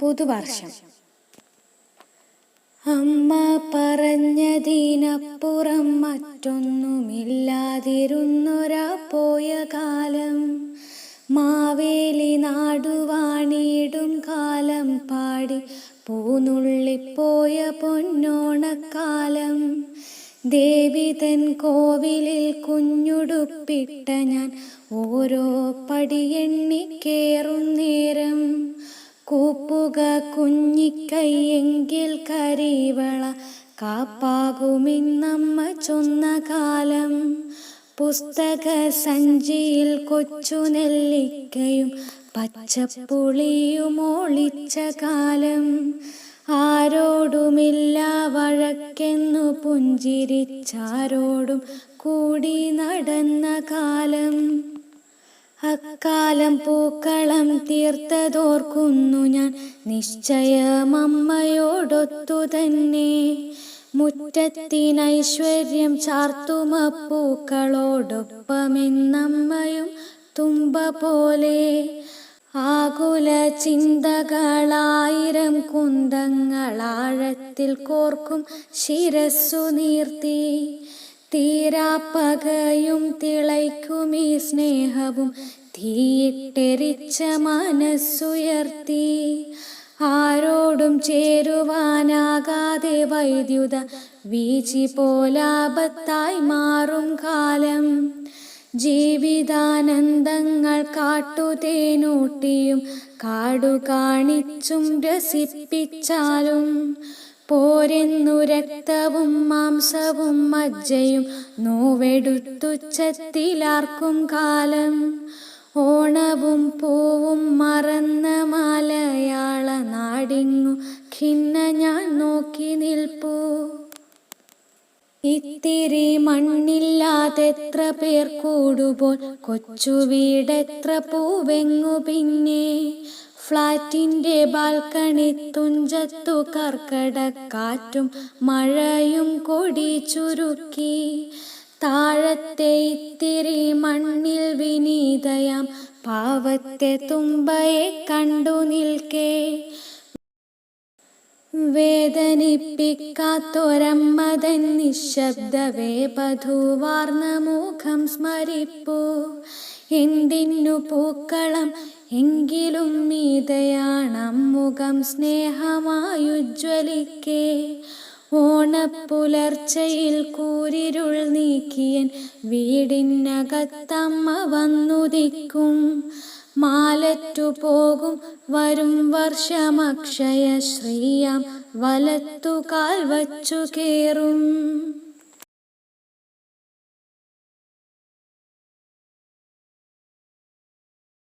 പുതുവർഷം. അമ്മ പറഞ്ഞതിനപ്പുറം മറ്റൊന്നുമില്ലാതിരുന്നൊരാ പോയ കാലം. മാവേലി നാടുവാണിടും കാലം പാടി പൂനുള്ളിപ്പോയ പൊന്നോണക്കാലം. ദേവിതൻ കോവിലിൽ കുഞ്ഞുടുപ്പിട്ട ഞാൻ ഓരോ പടിയെണ്ണിക്കേറും നേരം. കൂപ്പുക കുഞ്ഞിക്കൈയെങ്കിൽ കരിവള കാപ്പാകുമിന്നമ്മ ചൊന്ന കാലം. പുസ്തക സഞ്ചിയിൽ കൊച്ചു നെല്ലിക്കയും പച്ചപ്പുളിയും കാലം. ആരോടുമില്ല വഴക്കെന്നു പുഞ്ചിരിച്ചാരോടും കൂടി നടന്ന കാലം. അക്കാലം പൂക്കളം തീർത്തതോർക്കുന്നു ഞാൻ. നിശ്ചയമമ്മയോടൊത്തു തന്നെ. മുറ്റത്തിനൈശ്വര്യം ചാർത്തുമ പൂക്കളോടൊപ്പമെന്നമ്മയും തുമ്പ പോലെ ആകുല ചിന്തകളായിരം കുന്തങ്ങളാഴത്തിൽ കോർക്കും ശിരസ്സു നീർത്തി. തീരാപ്പകയും തിളയ്ക്കും ഈ സ്നേഹവും തീയിട്ടെരിച്ച മനസ്സുയർത്തി. ആരോടും ചേരുവാനാകാതെ വൈദ്യുത വീചി പോലാപത്തായി മാറും കാലം. ജീവിതാനന്ദങ്ങൾ കാട്ടുതേനൂട്ടിയും കാടു കാണിച്ചും രസിപ്പിച്ചാലും പോരെന്നു രക്തവും മാംസവും മജ്ജയും നോവെടുത്തുച്ചത്തിലാർക്കും കാലം. ഓണവും പൂവും മറന്ന മലയാള നാടിങ്ങു. ഖിന്ന ഞാൻ നോക്കി നിൽപ്പൂ. ഇത്തിരി മണ്ണില്ലാതെത്ര പേർ കൂടുമ്പോൾ കൊച്ചു വീടെത്ര പൂവെങ്ങു പിന്നെ. ഫ്ളാറ്റിന്റെ ബാൽക്കണി തുഞ്ചത്തു കർക്കടക്കാറ്റും മഴയും കൊടി ചുരുക്കി. താഴത്തെ ഇത്തിരി മണ്ണിൽ വിനീതയാം പാവത്തെ തുമ്പയെ കണ്ടു നിൽക്കേ. വേദനിപ്പിക്കാത്തൊരമ്മതൻ നിശബ്ദ പധുവാർന്ന മുഖം സ്മരിപ്പൂ. എന്തിനു പൂക്കളം എങ്കിലും മീതയാണമ്മുഖം സ്നേഹമായുജ്വലിക്കേ. ഓണപ്പുലർച്ചയിൽ കൂരിരുൾ നീക്കിയൻ വീടിനകത്തമ്മ വന്നുദിക്കും. മാലറ്റു പോകും വരും വർഷമക്ഷയ ശ്രീയാം വലത്തുകാൽ വച്ചു കേറും.